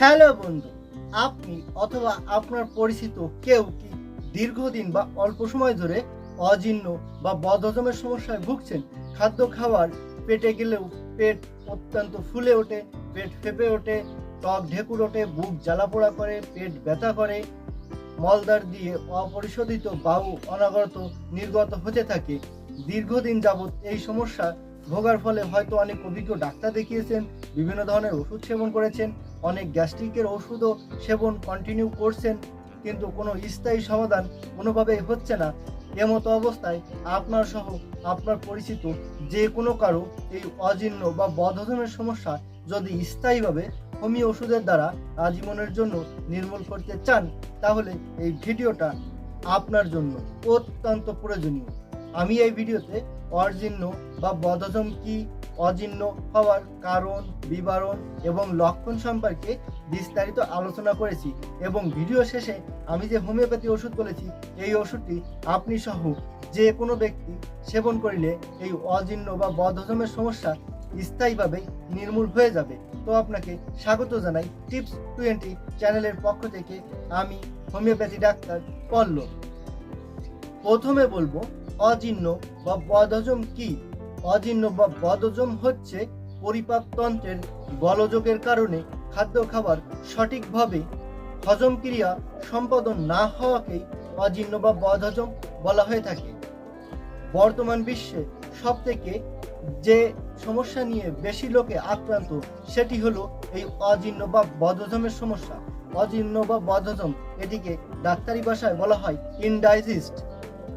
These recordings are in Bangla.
হ্যালো বন্ধু, আপনি অথবা আপনার পরিচিত কেউ কি দীর্ঘদিন বা অল্প সময় ধরে অজীর্ণ বা বদহজমের সমস্যায় ভুগছেন? খাদ্য খাবার পেটে গেলেও পেট অত্যন্ত ফুলে ওঠে, পেট ফেপে ওঠে টক ঢেকুর ওঠে, বুক জ্বালাপোড়া করে, পেট ব্যথা করে। মলদার দিয়ে অপরিশোধিত বায়ু অনাগত নির্গত হতে থাকে। দীর্ঘদিন যাবৎ এই সমস্যা ভোগার ফলে হয়তো অনেক অভিজ্ঞ ডাক্তার দেখিয়েছেন, বিভিন্ন ধরনের ওষুধ সেবন করেছেন অনেক গ্যাস্ট্রিকের ওষুধও সেবন কন্টিনিউ করছেন, কিন্তু কোনো স্থায়ী সমাধান কোনোভাবেই হচ্ছে না। এমতো অবস্থায় আপনার সহ আপনার পরিচিত যে কোনো কারও এই অজীর্ণ বা বদহজমের সমস্যা যদি স্থায়ীভাবে হোমিও ওষুধের দ্বারা আজীবনের জন্য নির্মূল করতে চান, তাহলে এই ভিডিওটা আপনার জন্য অত্যন্ত প্রয়োজনীয়। আমি এই ভিডিওতে অজীর্ণ বা বদহজম কি অজীর্ণ হওয়ার কারণ, বিবরণ এবং লক্ষণ সম্পর্কে বিস্তারিত আলোচনা করেছি এবং ভিডিও শেষে আমি যে হোমিওপ্যাথি ওষুধ বলেছি, এই ওষুধটি আপনি সহ যে কোনো ব্যক্তি সেবন করিলে এই অজীর্ণ বা বদহজমের সমস্যা স্থায়ীভাবে নির্মূল হয়ে যাবে। তো আপনাকে স্বাগত জানাই টিপস টোয়েন্টি চ্যানেলের পক্ষ থেকে আমি হোমিওপ্যাথি ডাক্তার পল্লব। প্রথমে বলব, অজীর্ণ বা বদহজম কি? অজীর্ণ বা বদজম হচ্ছে পরিপাকতন্ত্রের গলযোগের কারণে খাদ্য খাবার সঠিকভাবে হজম ক্রিয়া সম্পাদন না হওয়াকেই অজীর্ণ বা বদহজম বলা হয়ে থাকে। বর্তমান বিশ্বে সব থেকে যে সমস্যা নিয়ে বেশি লোকে আক্রান্ত, সেটি হলো এই অজীর্ণ বা বদহজমের সমস্যা। অজীর্ণ বা বদহজম এটিকে ডাক্তারি ভাষায় বলা হয় ইনডাইজিস্ট।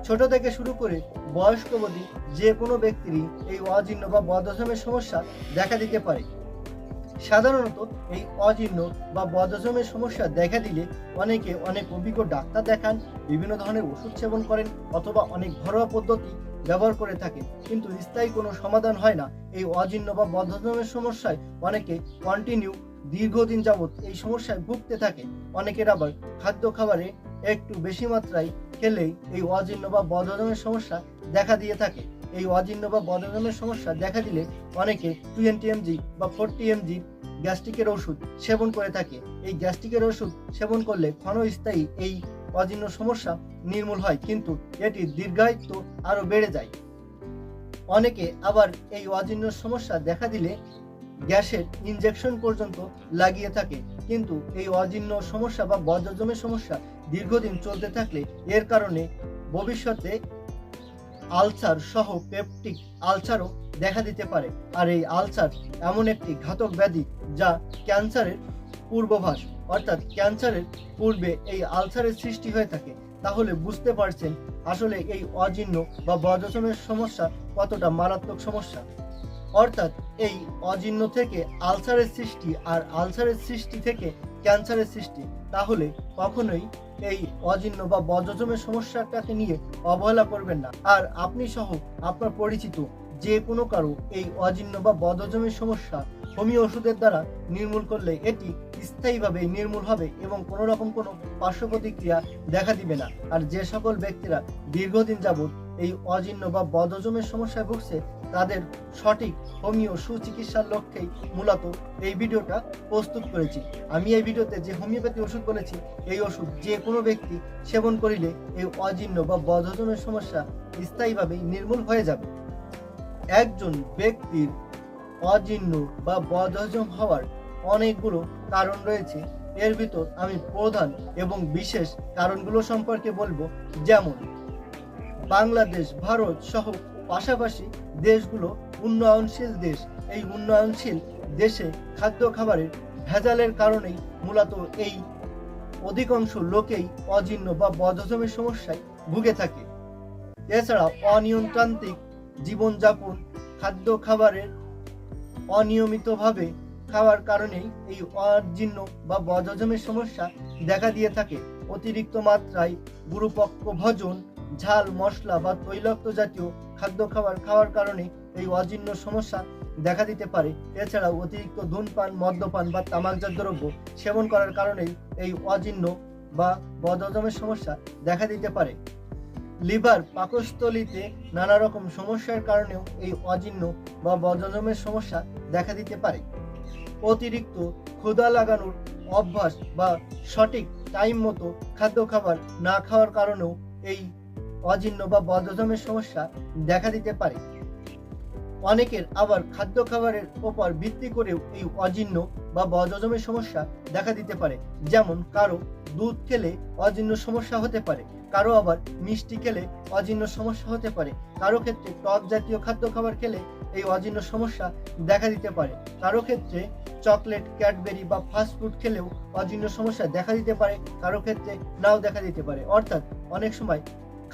ছোট থেকে শুরু করে বয়স্ক অবধি যে কোনো ব্যক্তিরই এই অজীর্ণ বা বদহজমের সমস্যা দেখা দিতে পারে। সাধারণত এই অজীর্ণ বা বদহজমের সমস্যা দেখা দিলে অনেকে অনেক অভিজ্ঞ ডাক্তার দেখান, বিভিন্ন ধরনের ওষুধ সেবন করেন অথবা অনেক ঘরোয়া পদ্ধতি ব্যবহার করে থাকেন। কিন্তু স্থায়ী কোনো সমাধান হয় না। এই অজীর্ণ বা বদহজমের সমস্যায় অনেকে কন্টিনিউ দীর্ঘদিন যাবৎ এই সমস্যায় ভুগতে থাকে অনেকের আবার খাদ্য খাবারে একটু বেশি মাত্রায় খেলেই এই অজীর্ণ বা বদহজমের সমস্যা দেখা দিয়ে থাকে। এই অজীর্ণ বা বদহজমের সমস্যা দেখা দিলে অনেকে টোয়েন্টি এমজি বা ফোরটি এমজি গ্যাস্ট্রিকের ওষুধ সেবন করে থাকে। এই গ্যাস্ট্রিকের ওষুধ সেবন করলে ক্ষণস্থায়ী এই অজীর্ণ সমস্যা নির্মূল হয়, কিন্তু এটি দীর্ঘায়িত্ব আরও বেড়ে যায়। অনেকে আবার এই অজীর্ণ সমস্যা দেখা দিলে গ্যাসের ইনজেকশন পর্যন্ত লাগিয়ে থাকে, কিন্তু এই অজীর্ণ সমস্যা বা বজ্রজমের সমস্যা দীর্ঘদিন চলতে থাকলে এর কারণে ভবিষ্যতে আলসার সহ পেপটিক আলসারও দেখা দিতে পারে। আর এই আলসার এমন একটি ঘাতক ব্যাধি যা ক্যান্সারের পূর্বভাস, অর্থাৎ ক্যান্সারের পূর্বে এই আলসারের সৃষ্টি হয়ে থাকে। তাহলে বুঝতে পারছেন আসলে এই অজীর্ণ বা বজ্রজমের সমস্যা কতটা মারাত্মক সমস্যা। অর্থাৎ এই অজীর্ণ থেকে আলসারের সৃষ্টি আর আলসারের সৃষ্টি থেকে ক্যান্সারের সৃষ্টি। তাহলে কখনোই এই অজীর্ণ বা বজ্রজমের সমস্যাটাকে নিয়ে অবহেলা করবেন না। আর আপনি সহ আপনার পরিচিত যে কোনো কারও এই অজীর্ণ বা বদজমের সমস্যা হোমিও ওষুধের দ্বারা নির্মূল করলে এটি স্থায়ীভাবে নির্মূল হবে এবং কোনো রকম কোনো পার্শ্ব প্রতিক্রিয়া দেখা দিবে না। আর যে সকল ব্যক্তিরা দীর্ঘদিন যাবৎ এই অজীর্ণ বা বদজমের সমস্যায় ভুগছে তাদের সঠিক হোমিও সুচিকিৎসার লক্ষ্যেই মূলত এই ভিডিওটা প্রস্তুত করেছি। আমি এই ভিডিওতে যে হোমিওপ্যাথি ওষুধ বলেছি, এই ওষুধ যে কোনো ব্যক্তি সেবন করিলে এই অজীর্ণ বা বদহজমের সমস্যা স্থায়ীভাবেই নির্মূল হয়ে যাবে। একজন ব্যক্তির অজীর্ণ বা বদহজম হওয়ার অনেকগুলো কারণ রয়েছে। এর ভিতর আমি প্রধান এবং বিশেষ কারণগুলো সম্পর্কে বলব। যেমন, বাংলাদেশ, ভারত সহ পাশাপাশি দেশগুলো উন্নয়নশীল দেশ। এই উন্নয়নশীল দেশে খাদ্য খাবারের ভেজালের কারণেই মূলত এই অধিকাংশ লোকেই অজীর্ণ বা বদহজমের সমস্যায় ভুগে থাকে। এছাড়া অনিয়ন্ত্রান্তিক জীবনযাপন, খাদ্য খাবারের অনিয়মিতভাবে খাওয়ার কারণেই এই অজীর্ণ বা বদহজমের সমস্যা দেখা দিয়ে থাকে। অতিরিক্ত মাত্রায় গুরুপক্ষ ভোজন ঝাল, মশলা বা তৈলাক্ত জাতীয় খাদ্য খাবার খাওয়ার কারণে এই অজীর্ণ সমস্যা দেখা দিতে পারে। এছাড়াও অতিরিক্ত ধূমপান, মদ্যপান বা তামাকজাত দ্রব্য সেবন করার কারণেই এই অজীর্ণ বা বদহজমের সমস্যা দেখা দিতে পারে। লিভার পাকস্থলিতে নানা রকম সমস্যার কারণেও এই অজীর্ণ বা বদহজমের সমস্যা দেখা দিতে পারে। অতিরিক্ত ক্ষুধা লাগানোর অভ্যাস বা সঠিক টাইম মতো খাদ্য খাবার না খাওয়ার কারণেও এই অজীর্ণ বা বদহজমের সমস্যা দেখা দিতে পারে। অনেকের আবার খাদ্য খাবারের ওপর ভিত্তি করেও এই অজীর্ণ বা বদহজমের সমস্যা দেখা দিতে পারে। যেমন, কারও দুধ খেলে অজীর্ণ সমস্যা হতে পারে, কারও আবার মিষ্টি খেলে অজীর্ণ সমস্যা হতে পারে। কারও ক্ষেত্রে টক জাতীয় খাদ্য খাবার খেলে এই অজীর্ণ সমস্যা দেখা দিতে পারে। কারও ক্ষেত্রে চকলেট, ক্যাডবেরি বা ফাস্ট ফুড খেলেও অজীর্ণ সমস্যা দেখা দিতে পারে। কারও ক্ষেত্রে নাও দেখা দিতে পারে। অর্থাৎ, অনেক সময়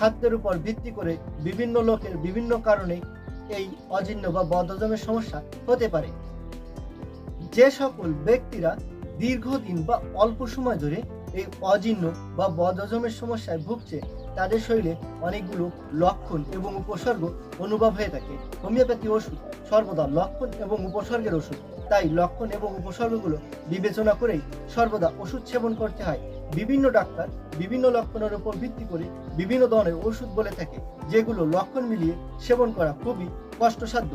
খাদ্যের উপর ভিত্তি করে বিভিন্ন লোকের বিভিন্ন কারণে এই অজীর্ণ বা বদহজমের সমস্যা হতে পারে। যে সকল ব্যক্তিরা দীর্ঘদিন বা অল্প সময় ধরে এই অজীর্ণ বা বদহজমের সমস্যায় ভুগছে, তাদের শরীরে অনেকগুলো লক্ষণ এবং উপসর্গ অনুভব হয়ে থাকে। হোমিওপ্যাথি ওষুধ সর্বদা লক্ষণ এবং উপসর্গের ওষুধ। তাই লক্ষণ এবং উপসর্গগুলো বিবেচনা করেই সর্বদা ওষুধ সেবন করতে হয়। বিভিন্ন ডাক্তার বিভিন্ন লক্ষণের উপর ভিত্তি করে বিভিন্ন ধরনের ওষুধ বলে থাকে, যেগুলো লক্ষণ মিলিয়ে সেবন করা খুবই কষ্টসাধ্য।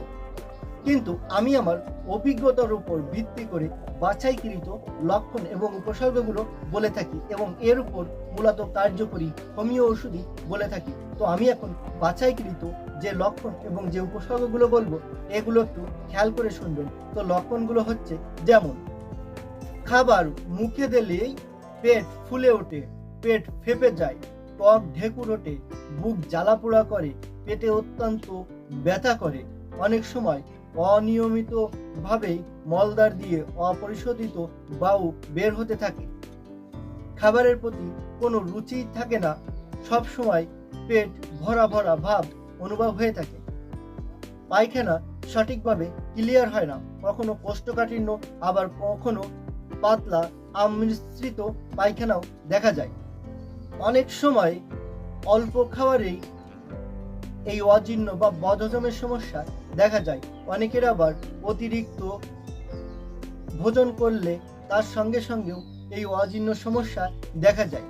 কিন্তু আমি আমার অভিজ্ঞতার উপর ভিত্তি করে বাছাইকৃত লক্ষণ এবং উপসর্গগুলো বলে থাকি এবং এর উপর মূলত কার্যকরী হোমিও ওষুধই বলে থাকি। তো আমি এখন বাছাইকৃত যে লক্ষণ এবং যে উপসর্গগুলো বলব, এগুলো একটু খেয়াল করে শুনবেন। তো লক্ষণগুলো হচ্ছে যেমন, খাবার মুখে দিলেই পেট ফুলে ওঠে, পেট ফেপে যায়, টক ঢেকুর ওঠে, বুক জ্বালাপোড়া করে, পেটে অত্যন্ত ব্যথা করে। অনেক সময় অনিয়মিতভাবেই মলদার দিয়ে অপরিশোধিত বাউ বের হতে থাকে। খাবারের প্রতি কোনো রুচি থাকে না। সব সময় পেট ভরা ভরা ভাব অনুভব হয়ে থাকে। পায়খানা সঠিকভাবে ক্লিয়ার হয় না। কখনো কোষ্ঠকাঠিন্য, আবার কখনো পাতলা আমৃশ্রিত পায়খানাও দেখা যায়। অনেক সময় অল্প খাবারেই এই অজীর্ণ বা বদহজমের সমস্যা দেখা যায়। অনেকের আবার অতিরিক্ত ভোজন করলে তার সঙ্গে সঙ্গেও এই অজীর্ণ সমস্যা দেখা যায়।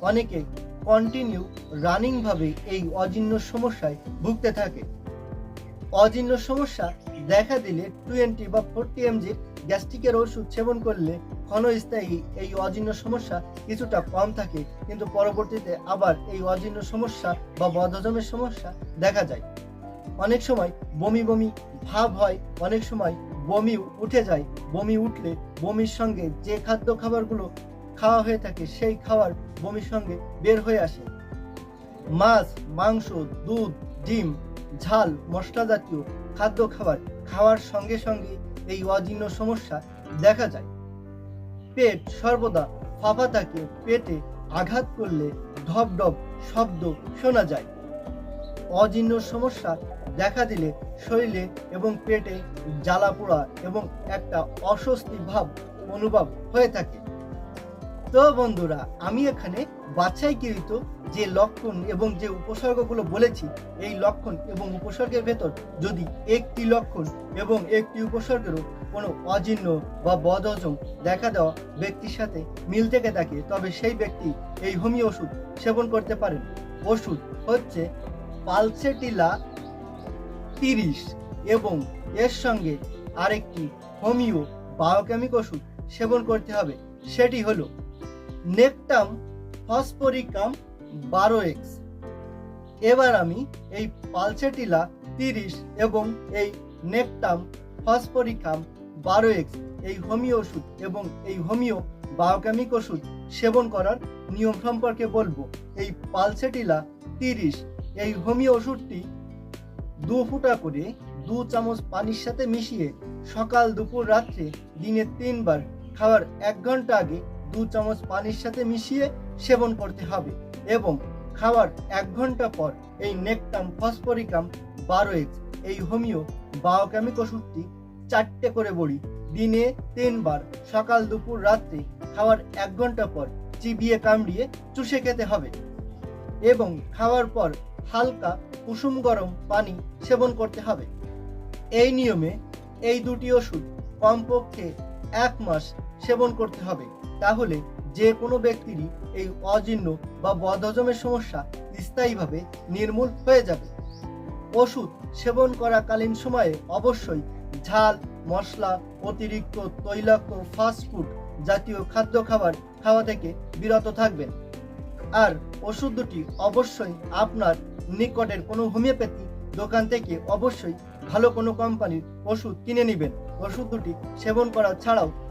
অনেকে কন্টিনিউ রানিং ভাবে এই অজীর্ণ সমস্যায় ভুগতে থাকে। অজীর্ণ সমস্যা দেখা দিলে টোয়েন্টি বা ফোরটি এমজির গ্যাস্ট্রিকের ওষুধ সেবন করলে ক্ষণস্থায়ী এই অজীর্ণ সমস্যা কিছুটা কম থাকে, কিন্তু পরবর্তীতে আবার এই অজীর্ণ সমস্যা বা বদহজমের সমস্যা দেখা যায়। অনেক সময় বমি বমি ভাব হয়, অনেক সময় বমি উঠে যায়। বমি উঠলে বমির সঙ্গে যে খাদ্য খাবারগুলো খাওয়া হয়ে থাকে, সেই খাবার বমির সঙ্গে বের হয়ে আসে। মাছ, মাংস, দুধ, ডিম, ঝাল, মশলা জাতীয় খাদ্য খাবার খাওয়ার সঙ্গে সঙ্গে এই অজীর্ণ সমস্যা দেখা যায়। পেট সর্বদা ফাঁপা থাকে পেটে আঘাত করলে ঢপ শব্দ শোনা যায়। অজীর্ণ সমস্যা দেখা দিলে শরীরে এবং পেটে জ্বালা পোড়া এবং একটা অস্বস্তি ভাব অনুভব হয়ে থাকে। তো বন্ধুরা, আমি এখানে বাছাইকৃত যে লক্ষণ এবং যে উপসর্গগুলো বলেছি, এই লক্ষণ এবং উপসর্গের ভেতর যদি একটি লক্ষণ এবং একটি উপসর্গেরও কোনো অজীর্ণ বা বদহজম দেখা দেওয়া ব্যক্তির সাথে মিল থেকে থাকে, তবে সেই ব্যক্তি এই হোমিও ওষুধ সেবন করতে পারেন। ওষুধ হচ্ছে পালসেটিলা তিরিশ এবং এর সঙ্গে আরেকটি হোমিও বায়োকেমিক ওষুধ সেবন করতে হবে। সেটি হলো নেকটাম ফসফরিকাম বারো এক্স এবার আমি এই পালসেটিলা তিরিশ এবং এই নেকটাম ফসফরিকাম বারো এক্স এই হোমিও ওষুধ এবং এই হোমিও বায়োকেমিক ওষুধ সেবন করার নিয়ম সম্পর্কে বলব। এই পালসেটিলা তিরিশ এই হোমিও ওষুধটি দু ফুটা করে দু চামচ পানির সাথে মিশিয়ে সকাল, দুপুর, রাত্রে দিনে তিনবার খাওয়ার এক ঘণ্টা আগে দু চামচ পানির সাথে মিশিয়ে সেবন করতে হবে এবং খাওয়ার এক ঘণ্টা পর এই নেকটাম ফসফরিকাম বারো এক্স এই হোমিও বায়োকেমিক ওষুধটি চারটে করে বড়ি, দিনে তিনবার, সকাল, দুপুর, রাত্রে খাওয়ার এক ঘণ্টা পর চিবিয়ে কামড়িয়ে চুষে খেতে হবে এবং খাওয়ার পর হালকা কুসুম গরম পানি সেবন করতে হবে। এই নিয়মে এই দুটি ওষুধ কমপক্ষে এক মাস সেবন করতে হবে। তাহলে যে কোনো ব্যক্তিরই এই অজীর্ণ বা বদহজমের সমস্যা স্থায়ীভাবে নির্মূল হয়ে যাবে। ওষুধ সেবন করাকালীন সময়ে অবশ্যই ঝাল, মশলা, অতিরিক্ত তৈলাক্ত ফাস্টফুড জাতীয় খাদ্য খাবার খাওয়া থেকে বিরত থাকবেন। আর ওষুধ দুটি অবশ্যই আপনার নিকটের কোনো হোমিওপ্যাথি দোকান থেকে অবশ্যই ভালো কোনো কোম্পানির ওষুধ কিনে নেবেন। ওষুধ দুটি সেবন করা ছাড়াও